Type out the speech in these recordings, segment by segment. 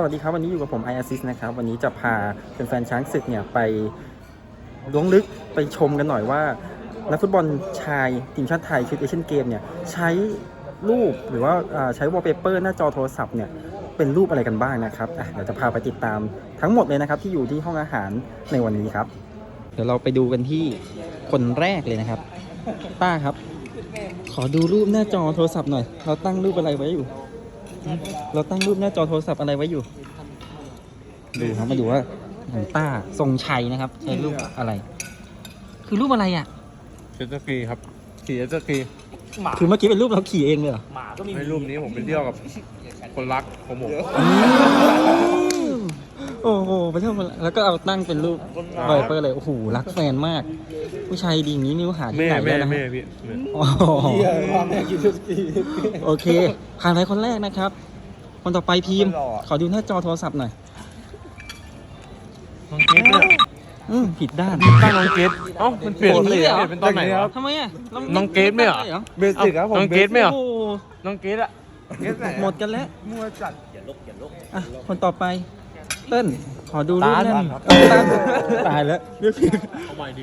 สวัสดีครับวันนี้อยู่กับผม i Assist นะครับวันนี้จะพาเป็นแฟนช้างศึกเนี่ยไปล้วงลึกไปชมกันหน่อยว่า นักฟุตบอลชายทีมชาติไทยชุดเอเชียนเกมเนี่ยใช้รูปหรือว่าใช้วอลเปเปอร์หน้าจอโทรศัพท์เนี่ยเป็นรูปอะไรกันบ้างนะครับเดี๋ยวจะพาไปติดตามทั้งหมดเลยนะครับที่อยู่ที่ห้องอาหารในวันนี้ครับ เดี๋ยวเราไปดูกันที่คนแรกเลยนะครับ ป้าครับ ขอดูรูปหน้าจอโทรศัพท์หน่อย เราตั้งรูปอะไรไว้อยู่ เราตั้งรูปหน้าจอโทรศัพท์อะไรไว้อยู่ ดูครับมาดูว่าของป้าทรงชัยนะครับ ใช้รูปอะไร คือรูปอะไรอะเจตสกีครับขี่เจตสกีคือเมื่อกี้เป็นรูปเราขี่เองเลยเหรอในรูปนี้ผมไปเที่ยวกับคนรักของผมมโอ้โหไปเที่ยวมาแล้วก็เอาตั้งเป็นรูปไวเปอร์เลยโอ้โหรักแฟนมาก ผู้ชายดีอย่างนี้นิ้วหาที่แม่ไหนแม่ได้นะแม่พี่แม่อ๋อโอเคผ่านไปคนแรกนะครับ คนต่อไปพีมพ์ขอดูหน้าจอโทรศัพท์หน่อยน้องเกดเนี่ยอืมผิดด้าน ตั้งน้องเกดเอ้ามันเปลี่ยนโอ้โหเปลี่ยนเป็นตอนไหนครับทำไมอะราน้องเกรทไหมเหรอ ด้เบสิกครับผมน้องเกดไหมเหรอโอ้โหน้องเกดอะหมดกันแล้ว มัวจัด อะ คนต่อไป เติ้ลขอดูรูปตาลนั่นครับเออตาลตายแล้วเรียกผิดเอาใหม่ดิ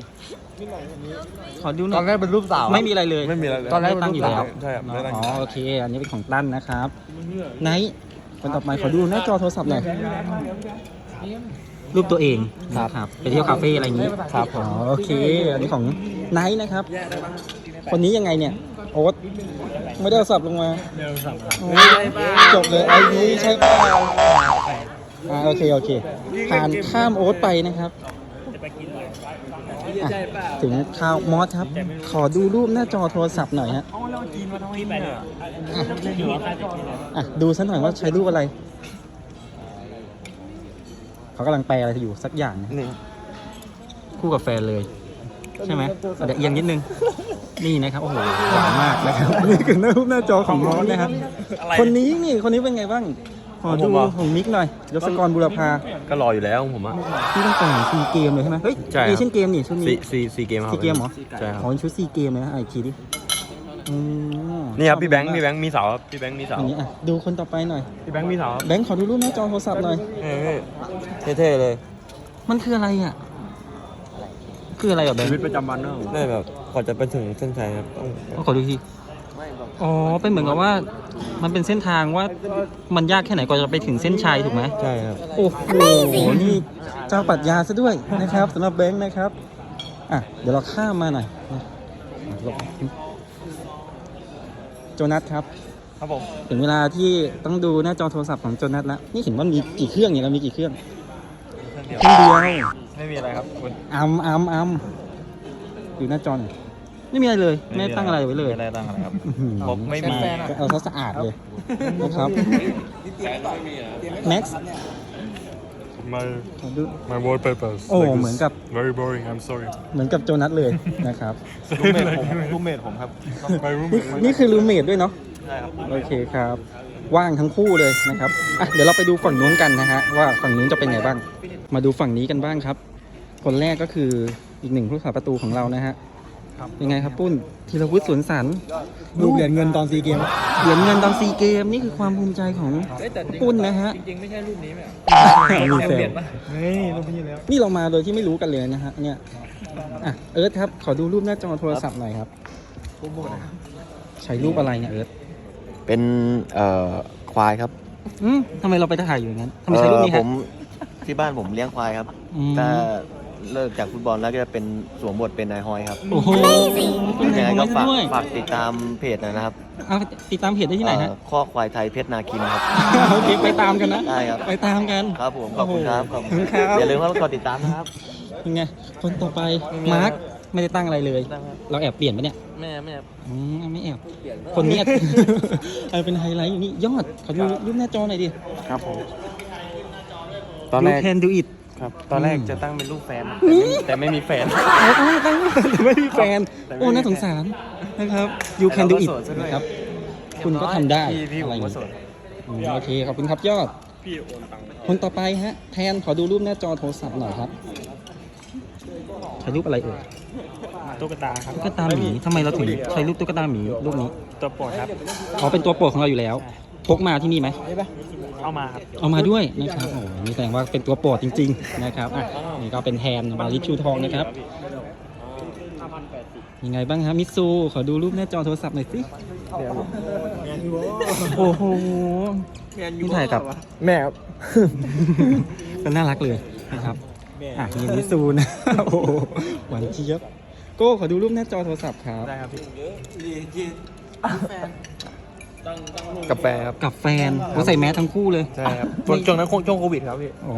ขอดูหตน่ออนยแรกเป็นรูปสาว ไม่มีอะไรเลยไม่มีอะไรเลยตอนแรกไม่ตั้งอยู่แล้วใช่ครับไม่ตั้งอ๋อโอเค อันนี้เป็นของตั้นนะครับคนต่อไปขอดูหน้าจอโทรศัพท์หน่อยรูปตัวเองนะครับไปเที่ยวคาเฟ่อะไรอย่างนี้ครับอ๋อโอเค อันนี้ของไนท์นะครับ คนนี้ยังไงเนี่ยโอ๊ตไม่ได้เอาสับลงมาโอ้ยจบเลยไอ้นี้ใช่เปล่า อ่าโอเคโอเคผ่านข้ามโอ๊ตไปนะครับอะถึงข่าวมอสครับ ขอดูรูปหน้าจอโทรศัพท์หน่อยฮะอะอะดูซะหน่อยว่าใช้รูปอะไร เขากำลังแปลอะไรอยู่สักอย่างนะนี่คู่กับแฟนเลย ใช่ไหมอาจจะเอียงนิดนึง นี่นะครับ โอ้โหหวานมากนะครับ นี่คือหน้ารูปหน้าจอของมอสนะครับ คนนี้นี่คนนี้เป็นไงบ้าง ขอดูของมิกหน่อยยศกรบุรพาก็รออยู่แล้วของผมอะที่ตั้งแต่ซีเกมเลยใช่ไหมเฮ้ยใช่ครับ เอเชียนเกมนี่ชุดซีนี้ซีซีเกมครับซีเกมเหรอใช่ครับขอเป็นชุดซีเกมเลยนะอะอีกทีดิอืมนี่ครับพี่แบงค์พี่แบงค์มีเสาครับพี่แบงค์มีเสาอันนี้อะดูคนต่อไปหน่อยพี่แบงค์มีเสาครับแบงค์ขอดูรูปหน้าจอโทรศัพท์หน่อย เท่ๆเลยมันคืออะไรอะ คืออะไรอะแบงชีค์วิตประจำวันเนอะได้แบบก่อนจะไปถึงเส้นชัยครับต้องเอาขอดูที อ๋อ เป็นเหมือนกับว่า มันเป็นเส้นทางว่ามันยากแค่ไหนกว่าจะไปถึงเส้นชัยถูกไหมใช่ครับ โอ้โห นี่เจ้าปรัดยาซะด้วยนะครับสำหรับแบงค์นะครับ อะ เดี๋ยวเราข้ามมาหน่อยหลบโจนัสครับ ครับผม ถึงเวลาที่ต้องดูหน้าจอโทรศัพท์ของโจนัสแล้ว นี่เห็นว่ามีกี่เครื่องเนี่ยเรามีกี่เครื่อง เครื่องเดียว ไม่มีอะไรครับคุณอัมอัมอัมอยู่หน้าจอหน่อย ไม่มีอะไรเลย ไม่ได้ตั้งอะไรไว้เลยไม่ได้ตั้งอะไรครับอื้อหือผมไม่มีก็เอาซะสะอาดเลยนะครับแม็กซ์ My ขอดู my wallpapers. Oh, like this. เหมือนกับ Very boring. I'm sorry. เหมือนกับโจนัสเลยนะครับรูมเมทผมรูมเมทผมครับ My นี่ roommate. นี่คือรูเมทด้วยเนาะใช่ครับโอเคครับ ว่างทั้งคู่เลยนะครับอะเดี๋ยวเราไปดูฝั่งนู้นกันนะฮะว่าฝั่งนู้นจะเป็นไงบ้าง มาดูฝั่งนี้กันบ้างครับ คนแรกก็คืออีกหนึ่งผู้สาประตูของเรานะฮะ ยังไงครับปุ้นธีรวุฒิสวนสันลูกเหรียญเงินตอนซีเกมเหรียญเงินตอนซีเกมนี่คือความภูมิใจของปุ้นนะฮะจริงๆไม่ใช่รูปนี้ไหมมีแฟนเฮ้ยรูปนี้แล้วนี่เรามาโดยที่ไม่รู้กันเลยนะฮะเนี่ยอะเอิร์ธครับขอดูรูปหน้าจอโทรศัพท์หน่อยครับใช้รูปอะไรเนี่ยเอิร์ธเป็นเอ่อควายครับอืมทำไมเราไปถ่ายอยู่อย่างนั้นทำไมใช้รูปนี้เอ่อผฮะมที่บ้านผมเลี้ยงควายครับอืมถ้า เลิกจากฟุตบอลแล้วก็จะเป็นสวมบทเป็นนายฮอยครับโอ้โหเป็นยังไงไงก็ก็ฝากด้วยฝากติดตามเพจหน่อยนะครับเอาติดตามเพจได้ที่ไหนฮะ เอ่อข้อควายไทยเพชรนาคินครับ โอเคไปตามกันนะ ได้ครับ ไปตามกัน ครับผมขอบคุณครับขอบขอบคุณครับ อย่าลืมว่ากดติดตามนะครับเป็นไง คนต่อไป มาร์ค ไม่ได้ตั้งอะไรเลยเราแอบเปลี่ยนปะเนี่ย แม่แม่อืมไม่แอบ คนนี้เอาเป็นไฮไลท์อยู่นี่ ยอด ขอดูรูปหน้าจอหน่อยดิครับผม ตอนแรก You can do it ครับ ตอนแรกจะตั้งเป็นรูปแฟน แต่ไม่มีแฟน เอาตั้งตั้งแต่ไม่มีแฟน แต่ไม่มี โอ้ น่าสงสารนะครับ you can do แต่ it เราก็โสดซะด้วยนะครับ คุณก็ทำได้พี่พี่อะผไรอมย่างก็งี้โสดอืมโอเค ขอบคุณครับยอดคนต่อไปฮะ แทน ขอดูรูปหน้าจอโทรศัพท์หน่อยครับใช้รูปอะไรเอ่ย ตุ๊กตาครับตุ๊กตาหมีทำไมเราถึงใช้รูปตุ๊กตาหมีรูปนี้ ตัวโปรดครับอ๋อเป็นตัวโปรดของเราอยู่แล้ว พกมาที่นี่ไหม เอามาครับเอามาด้วยนะครับโอ้โหนี่แสดงว่าเป็นตัวโปรดจริง ๆ นะครับอะนี่ก็เป็นแทนบาลิชูทองนะครับยังไงบ้างฮะมิตซูขอดูรูปหน้าจอโทรศัพท์หน่อยสิโอ้โหนี่ถ่ายกับแม่ครับ ก็น่ารักเลยนะครับอะนี่มิตซูนะโอ้โหหวานเจี๊ยบโก้ขอดูรูปหน้าจอโทรศัพท์ครับได้ครับพี่ กาแฟครับ กับแฟนเขาใส่แมสทั้งคู่เลยใช่ครับช่วงช่วงนั้นช่วงโควิดครับพี่ อ๋อ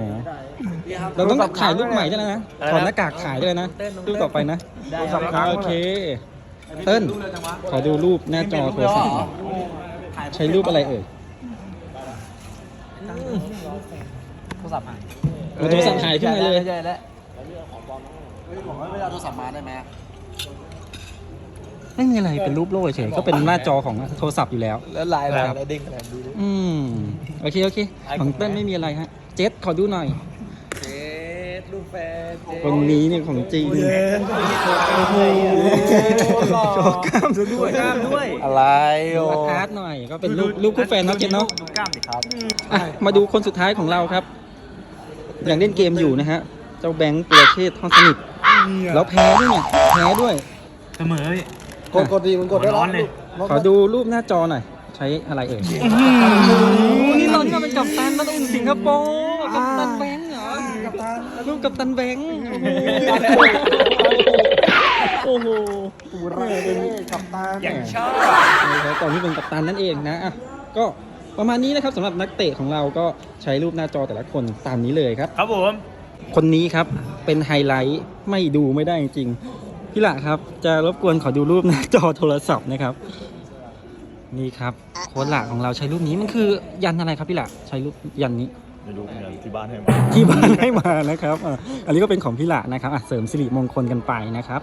เราต้องถ่ายรูปใหม่ได้แล้วนะถอดหน้ากากถ่ายด้วยนะรูปต่อไปนะโอเค เติ้ลขอดูรูปหน้าจอโทรศัพท์หน่อยใช้รูปอะไรเอ่ยโทรศัพท์หายเอาโทรศัพท์หายขึ้นมาเลยใช่แล้วไม่ มีอะไรเป็นรูปโลกเฉยๆก็เป็นหน้าจอของโทรศัพท์อยู่แล้ว แล้วลายลายครับแล้วเด้งขนาดดูดิอืมโอเคโอเคของเติ้ลไม่มีอะไรฮะ เจสขอดูหน่อย เจ๊ดูแฟนเจ๊คนนี้เนี่ยของจริงโอ้โหโชว์กล้ามซะด้วยกล้ามด้วย อะไรโอ้อาร์ตหน่อย ก็เป็นรูปรูปคู่แฟนเนาะเจนเนาะดูกล้ามดิครับอะมาดูคนสุดท้ายของเราครับยังเล่นเกมอยู่นะฮะ เจ้าแบงค์เปียเชษท่อนสนิทแล้วแพ้ด้วยเนี่ยแพ้ด้วย เสมอพี่ กดกดดีมันกดได้ร้อนเลยขอดูรูปหน้าจอหน่อย ใช้อะไรเอ่ยนี่ตอนที่เราเป็นกัปตันนักอุ่นสิงคโปร์กัปตันแบงค์เหรอรูปกัปตันแบงค์โอ้โหโอ้โหกัปตันอย่างชอบตอนที่เป็นกัปตันนั่นเองนะอะก็ประมาณนี้นะครับสำหรับนักเตะของเราก็ใช้รูปหน้าจอแต่ละคนตามนี้เลยครับ ครับผม คนนี้ครับเป็นไฮไลท์ไม่ดูไม่ได้จริงๆ พี่หละครับ จะรบกวนขอดูรูปหน้าจอโทรศัพท์นะครับ นี่ครับโค้ดหละของเราใช้รูปนี้มันคือยันอะไรครับพี่หละใช้รูปยันนี้ ไม่รู้เหมือนกันที่บ้านให้มา ที่บ้านให้มานะครับอะอันนี้ก็เป็นของพี่หละนะครับอะเสริมสิริมงคลกันไปนะครับ